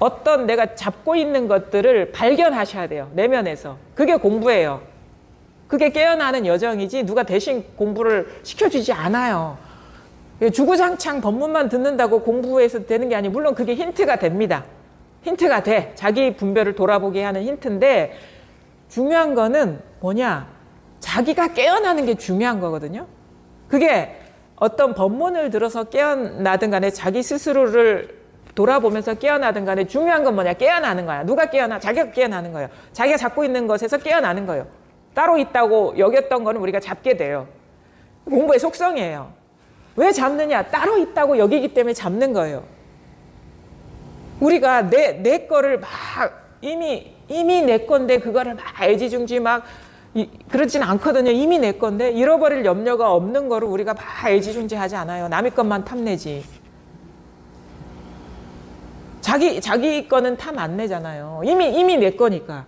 어떤 내가 잡고 있는 것들을 발견하셔야 돼요. 내면에서. 그게 공부예요. 그게 깨어나는 여정이지 누가 대신 공부를 시켜주지 않아요. 주구장창 법문만 듣는다고 공부해서 되는 게 아니고 물론 그게 힌트가 됩니다. 힌트가 돼. 자기 분별을 돌아보게 하는 힌트인데 중요한 거는 뭐냐? 자기가 깨어나는 게 중요한 거거든요. 그게 어떤 법문을 들어서 깨어나든 간에 자기 스스로를 돌아보면서 깨어나든 간에 중요한 건 뭐냐? 깨어나는 거야. 누가 깨어나? 자기가 깨어나는 거예요. 자기가 잡고 있는 것에서 깨어나는 거예요. 따로 있다고 여겼던 거는 우리가 잡게 돼요. 공부의 속성이에요. 왜 잡느냐? 따로 있다고 여기기 때문에 잡는 거예요. 우리가 내, 내 거를 막 이미, 이미 내 건데 그거를 막 애지중지 막 이, 그러진 않거든요. 이미 내 건데 잃어버릴 염려가 없는 거를 우리가 막 애지중지 하지 않아요. 남의 것만 탐내지. 자기, 자기 거는 탐 안 내잖아요. 이미, 이미 내 거니까.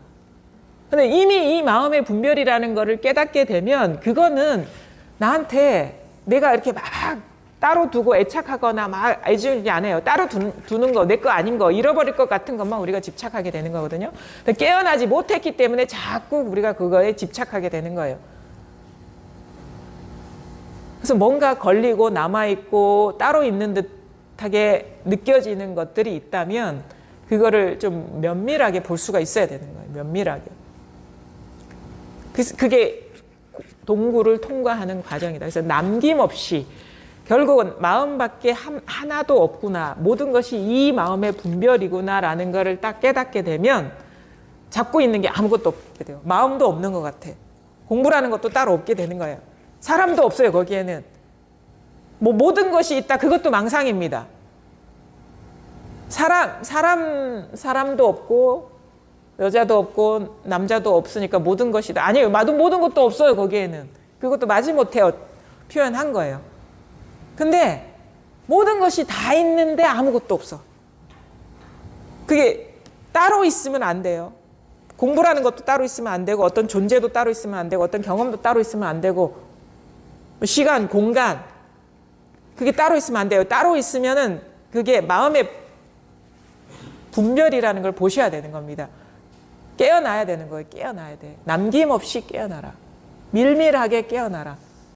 근데 이미 이 마음의 분별이라는 거를 깨닫게 되면 그거는 나한테 내가 이렇게 막 따로 두고 애착하거나 막 애지중지 안 해요. 따로 두, 두는 거, 내 거 아닌 거, 잃어버릴 것 같은 것만 우리가 집착하게 되는 거거든요. 깨어나지 못했기 때문에 자꾸 우리가 그거에 집착하게 되는 거예요. 그래서 뭔가 걸리고 남아있고 따로 있는 듯 하게 느껴지는 것들이 있다면 그거를 좀 면밀하게 볼 수가 있어야 되는 거예요. 면밀하게. 그게 동굴을 통과하는 과정이다. 그래서 남김없이 결국은 마음밖에 한- 하나도 없구나. 모든 것이 이 마음의 분별이구나라는 것을 딱 깨닫게 되면 잡고 있는 게 아무것도 없게 돼요. 마음도 없는 것 같아. 공부라는 것도 따로 없게 되는 거예요. 사람도 없어요, 거기에는. 뭐 모든 것이 있다. 그것도 망상입니다. 사람, 사람, 사람도 없고, 여자도 없고, 남자도 없으니까 모든 것이 다. 아니에요. 모든 것도 없어요, 거기에는. 그것도 마지못해 표현한 거예요. 근데 모든 것이 다 있는데 아무것도 없어. 그게 따로 있으면 안 돼요. 공부라는 것도 따로 있으면 안 되고 어떤 존재도 따로 있으면 안 되고 어떤 경험도 따로 있으면 안 되고 시간, 공간 그게 따로 있으면 안 돼요. 따로 있으면은 그게 마음의 분별이라는 걸 보셔야 되는 겁니다. 깨어나야 되는 거예요. 깨어나야 돼. 남김없이 깨어나라. 밀밀하게 깨어나라.